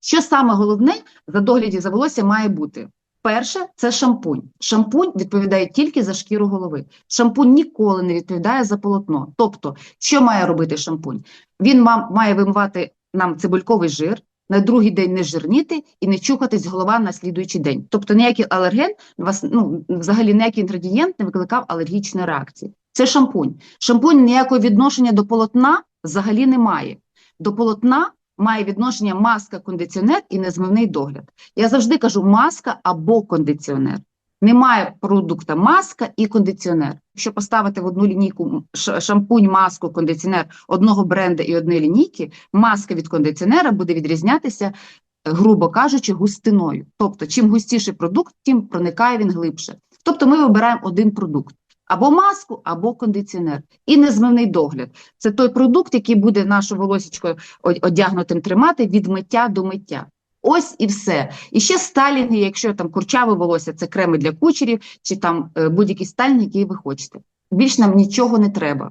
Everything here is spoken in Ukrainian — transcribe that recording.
Що саме головне за догляді за волосся має бути? Перше це шампунь. Шампунь відповідає тільки за шкіру голови. Шампунь ніколи не відповідає за полотно. Тобто, що має робити шампунь? Він має вимивати нам цибульковий жир, на другий день не жирніти і не чухатись голова на слідуючий день. Тобто ніякий алерген, вас ну взагалі ніякий інгредієнт не викликав алергічної реакції. Це шампунь. Шампунь ніякого відношення до полотна взагалі не має. До полотна має відношення маска, кондиціонер і незмивний догляд. Я завжди кажу маска або кондиціонер. Немає продукту маска і кондиціонер. Якщо поставити в одну лінійку шампунь, маску, кондиціонер одного бренду і одної лінійки, маска від кондиціонера буде відрізнятися, е, грубо кажучи, густиною. Тобто, чим густіший продукт, тим проникає він глибше. Тобто ми вибираємо один продукт. Або маску, або кондиціонер. І незмивний догляд. Це той продукт, який буде нашу волосічко одягнутим тримати від миття до миття. Ось і все. І ще сталінги, якщо там курчаве волосся, це креми для кучерів, чи там е, будь-який стайлінг, який ви хочете. Більш нам нічого не треба.